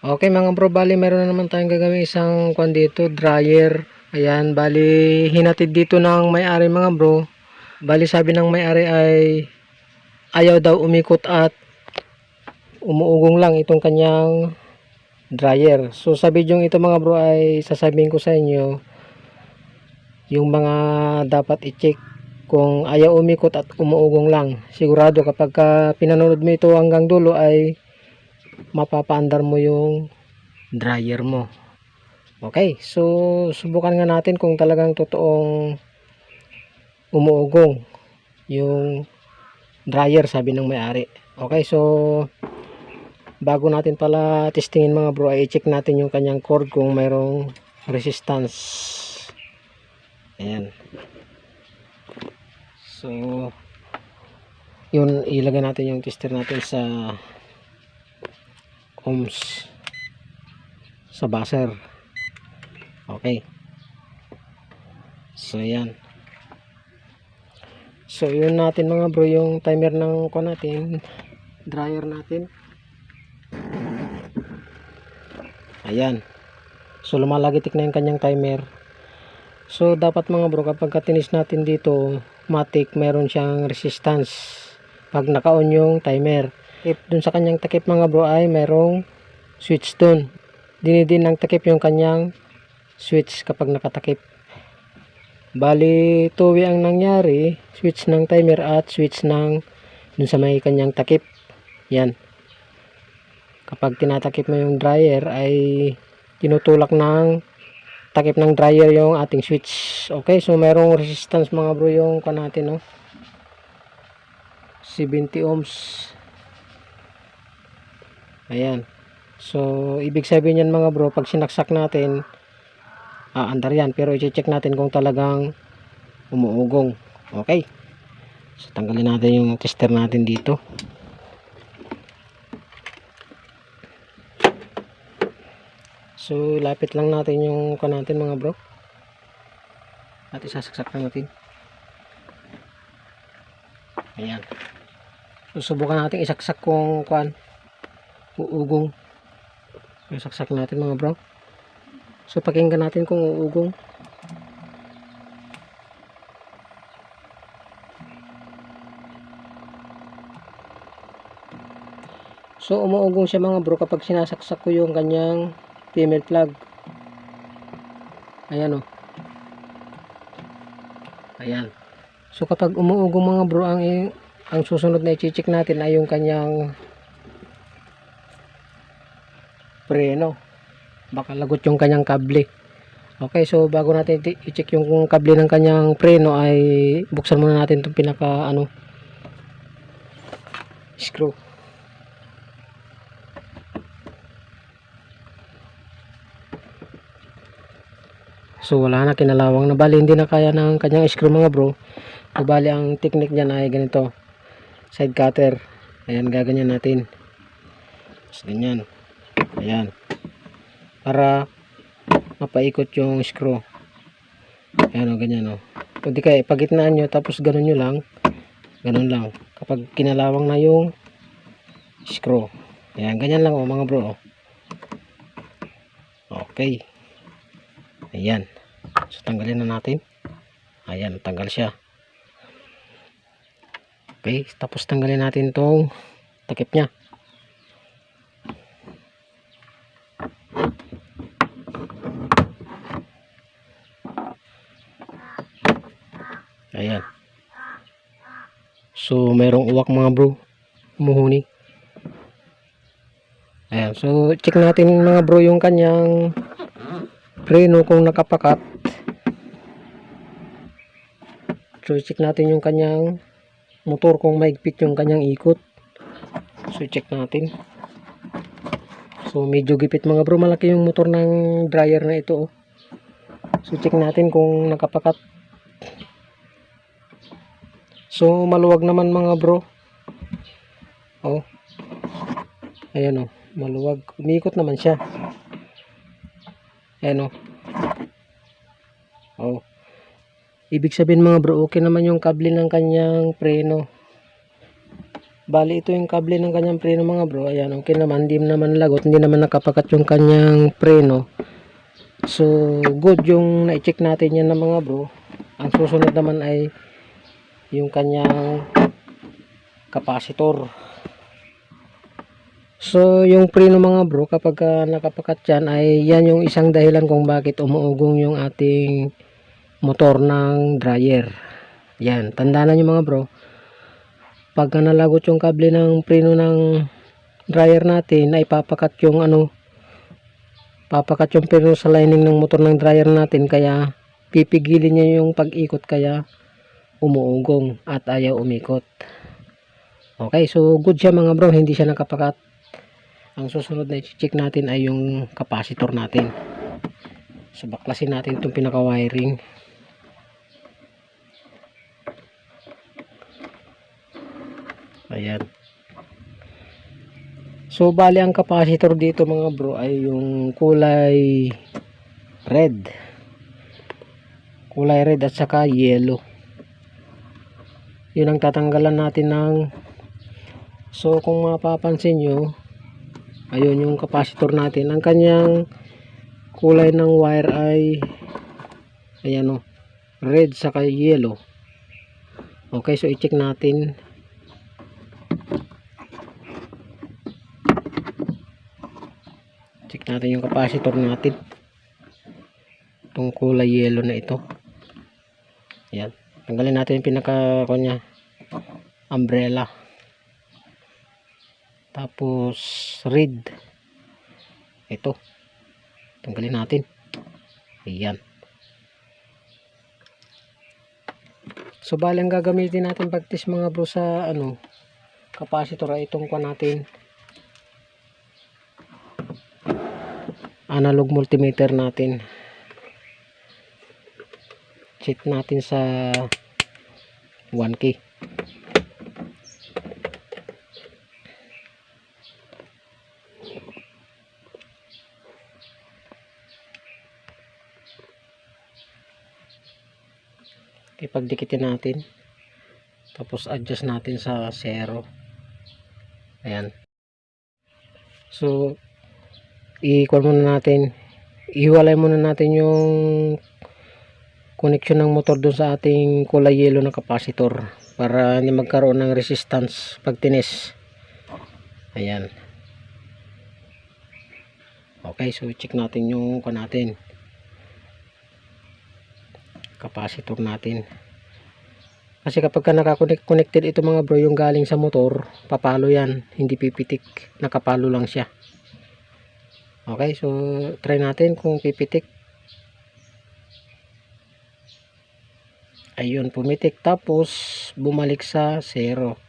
Okay mga bro, bali meron na naman tayong gagawin isang kwan dito, dryer. Ayan, bali hinatid dito ng may-ari mga bro. Bali sabi ng may-ari ay ayaw daw umikot at umuugong lang itong kanyang dryer. So sa video ito mga bro ay sasabihin ko sa inyo yung mga dapat i-check kung ayaw umikot at umuugong lang. Sigurado kapag ka pinanood mo ito hanggang dulo ay mapapaandar mo yung dryer mo. Okay, so subukan nga natin kung talagang totoong umuugong yung dryer sabi ng may-ari. Okay, so bago natin pala testingin mga bro ay check natin yung kanyang cord kung mayroong resistance. Ayan. So yun ilagay natin yung tester natin sa ohms sa buzzer okay. So yan so yun natin mga bro yung timer ng ko natin dryer natin. Ayan. So lumalagitik na yung kanyang timer. So dapat mga bro kapag katinis natin dito matic meron siyang resistance pag naka-on yung timer if dun sa kanyang takip mga bro ay merong switch dun. Dinidin ng takip yung kanyang switch kapag nakatakip. Bali tuwi ang nangyari switch ng timer at switch ng dun sa may kanyang takip. Yan. Kapag tinatakip mo yung dryer ay tinutulak ng takip ng dryer yung ating switch. Okay so merong resistance mga bro yung kan natin no? 70 ohms Ayan. So, ibig sabihin yan mga bro, pag sinaksak natin, aandar yan. Pero i-check natin kung talagang umuugong. Okay. So, tanggalin natin yung tester natin dito. So, lapit lang natin yung kan natin mga bro. At isasaksak na natin. Ayan. So, subukan natin isaksak kung kuan uugong. Saksak natin mga bro. So pakinggan natin kung uugong. So umuugong siya mga bro kapag sinasaksak ko yung kanyang female plug ayan o ayan. So kapag umuugong mga bro ang, ang susunod na i-check natin ay yung kanyang preno baka lagot yung kanyang kable. Okay so bago natin i-check yung kable ng kanyang preno ay buksan muna natin itong pinaka ano screw. So wala na kinalawang na. Bali hindi na kaya ng kanyang screw mga bro. So bali ang technique niyan ay ganito. Side cutter. Ayan gaganyan natin. So ganyan ayan. Para mapaikot yung screw. Ayan o ganyan o pwede kayo ipagitnaan nyo tapos ganun nyo lang. Ganun lang. Kapag kinalawang na yung screw. Ayan ganyan lang o mga bro o. okay. Ayan. So tanggalin na natin. Ayan tanggal siya. Okay tapos tanggalin natin tong takip nya Ayan. So, merong uwak mga bro. Umuhuni. Ayan. So, check natin mga bro yung kanyang preno kung nakapakat. So, check natin yung kanyang motor kung maigpit yung kanyang ikot. So, check natin. So, medyo gipit mga bro. Malaki yung motor ng dryer na ito. Oh. So, check natin kung nakapakat. So, maluwag naman mga bro. Oh. Ayan oh. Maluwag. Umiikot naman siya. Ayan oh. Oh. Ibig sabihin mga bro, okay naman yung kable ng kanyang preno. Bali, ito yung kable ng kanyang preno mga bro. Ayan, okay naman. Hindi naman lagot. Hindi naman nakapakat yung kanyang preno. So, good yung na-check natin yan na mga bro. Ang susunod naman ay yung kanyang capacitor. So, yung preno mga bro, kapag ka nakapakat yan, ay yan yung isang dahilan kung bakit umuugong yung ating motor ng dryer. Yan, tandaan nyo mga bro. Pagka nalagot yung kable ng preno ng dryer natin, ay papakat yung ano, papakat yung preno sa lining ng motor ng dryer natin, kaya pipigilin niya yung pag-ikot, kaya umuugong at ayaw umikot. Okay, so good siya mga bro, hindi siya nakapakat. Ang susunod na i-check natin ay yung capacitor natin. So baklasin natin itong pinaka-wiring. Ayan. So bali ang capacitor dito mga bro ay yung kulay red. Kulay red at saka yellow. Yun ang tatanggalan natin ng So kung mapapansin nyo ayun yung capacitor natin. Ang kanyang kulay ng wire ay ayan o red saka yellow. Okay so i-check natin check natin yung capacitor natin itong kulay yellow na ito yan tanggalin natin yung pinaka kanya umbrella. Tapos red. Ito. Tanggalin natin. Ayan. So bali ang gagamitin natin pag test mga bro sa ano capacitor ay itong kwa natin. Analog multimeter natin. Check natin sa 1k ipagdikitin natin. Tapos adjust natin sa 0 ayan. So i-call muna natin. Ihiwalay muna natin yung connection ng motor doon sa ating kulay yellow na capacitor para hindi magkaroon ng resistance pag tinis. Ayan. Okay so check natin yung kan natin. Capacitor natin. Kasi kapag ka nakakonect connected ito mga bro yung galing sa motor papalo yan. Hindi pipitik. Nakapalo lang siya. Okay, so try natin kung pipitik. Ayun, pumitik. Tapos, bumalik sa 0.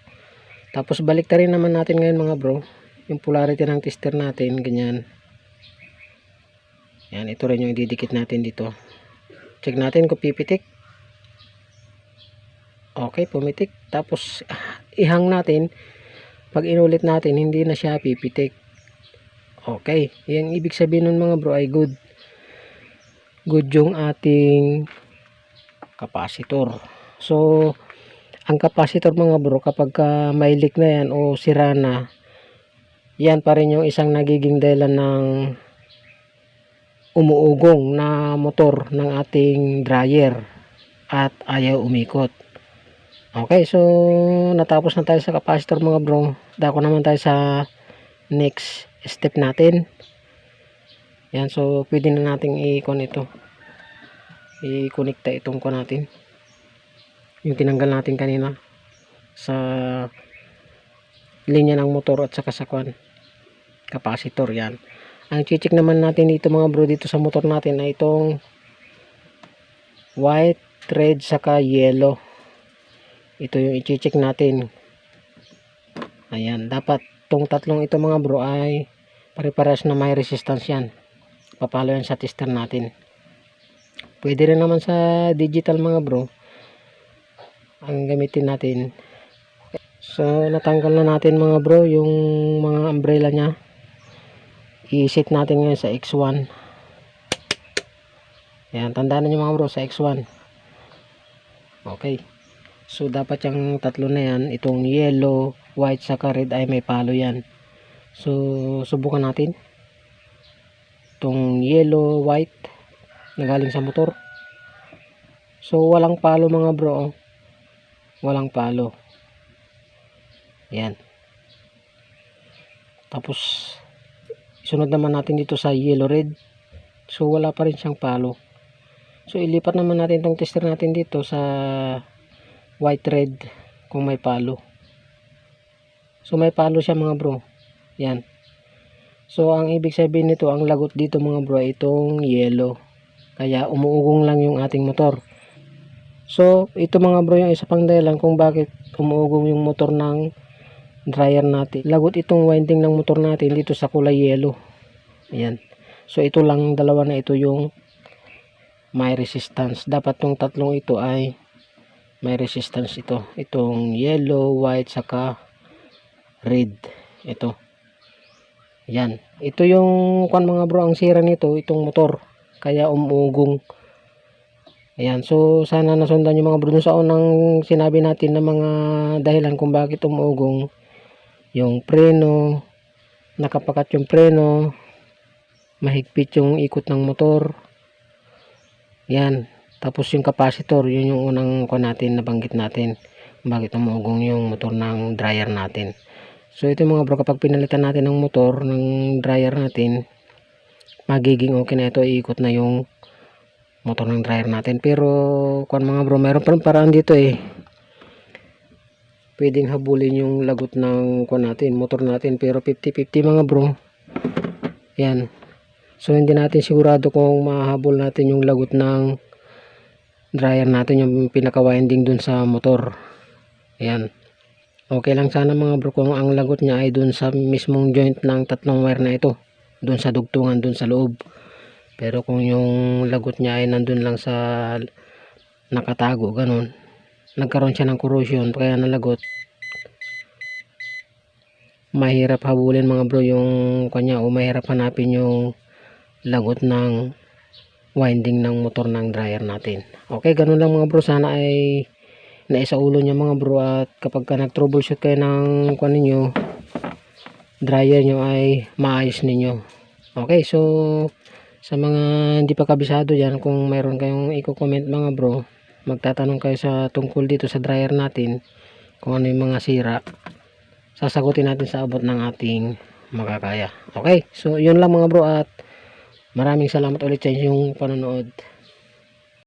Tapos, balik ta rin naman natin ngayon mga bro. Yung polarity ng tester natin, ganyan. Yan, ito rin yung ididikit natin dito. Check natin kung pipitik. Okay, pumitik. Tapos, ihang natin. Pag inulit natin, hindi na siya pipitik. Okay. Yung ibig sabihin nun mga bro ay good. Good yung ating capacitor. So, ang capacitor mga bro kapag ka may leak na yan o sira na, yan pa rin yung isang nagiging dahilan ng umuugong na motor ng ating dryer at ayaw umikot. Okay, so natapos na tayo sa capacitor mga bro. Dako naman tayo sa next step natin yan so pwede na nating i-con ito i-connecta itong ko natin. Yung tinanggal natin kanina sa linya ng motor at sa kwan capacitor yan. Ang chichik naman natin dito mga bro dito sa motor natin ay itong white, red, saka yellow. Ito yung i-check natin. Ayan dapat itong tatlong ito mga bro ay pare-pares na may resistance yan. Papalo yan sa tester natin pwede rin naman sa digital mga bro. Ang gamitin natin. So natanggal na natin mga bro yung mga umbrella nya i-set natin ngayon sa X1 yan tandaan nyo mga bro sa X1 okay. So dapat yung tatlo na yan, itong yellow, white, saka red ay may palo yan. So subukan natin. Itong yellow, white na galing sa motor. So walang palo mga bro. oh. Walang palo. Yan. Tapos sunod naman natin dito sa yellow red. So wala pa rin siyang palo. So ilipat naman natin tong tester natin dito sa white red kung may palo. So may palo siya mga bro. Yan. So ang ibig sabihin nito, ang lagot dito mga bro itong yellow. Kaya umuugong lang yung ating motor. So ito mga bro yung isa pang dahilan kung bakit umuugong yung motor ng dryer natin. Lagot itong winding ng motor natin dito sa kulay yellow. Ayan. So ito lang dalawa na ito yung may resistance. Dapat tong tatlong ito ay may resistance ito. Itong yellow, white, saka red. Ito. Yan. Ito yung kwan mga bro, ang sira nito, itong motor. Kaya umugong. Ayan. So, sana nasundan yung mga bro dun sa unang sinabi natin na mga dahilan kung bakit umugong. Yung preno, nakapakat yung preno, mahigpit yung ikot ng motor. Yan. Tapos yung capacitor, yun yung unang ko natin nabanggit natin. Bakit umugong yung motor ng dryer natin. So ito mga bro, kapag pinalitan natin ng motor ng dryer natin, magiging okay na ito, iikot na yung motor ng dryer natin. Pero kung mga bro, meron pa rin paraan dito eh. Pwedeng habulin yung lagot ng kung natin, motor natin. Pero 50-50 mga bro. Yan. So hindi natin sigurado kung mahabol natin yung lagot ng dryer natin yung pinaka winding dun sa motor. Ayan. Okay lang sana mga bro kung ang lagot niya ay dun sa mismong joint ng tatlong wire na ito. Dun sa dugtungan dun sa loob. Pero kung yung lagot niya ay nandun lang sa nakatago ganun. Nagkaroon siya ng corrosion kaya nalagot. Mahirap habulin mga bro yung kanya o mahirap hanapin yung lagot ng winding ng motor ng dryer natin. Okay, ganun lang mga bro. Sana ay naisaulo niya mga bro at kapag ka nag-troubleshoot kayo ng kung ninyo, dryer nyo ay maayos ninyo. Okay, so sa mga hindi pa kabisado dyan, kung mayroon kayong i-comment mga bro, magtatanong kayo sa tungkol dito sa dryer natin, kung ano yung mga sira, sasagutin natin sa abot ng ating makakaya. Okay, so yun lang mga bro at Maraming salamat ulit sa inyong panonood.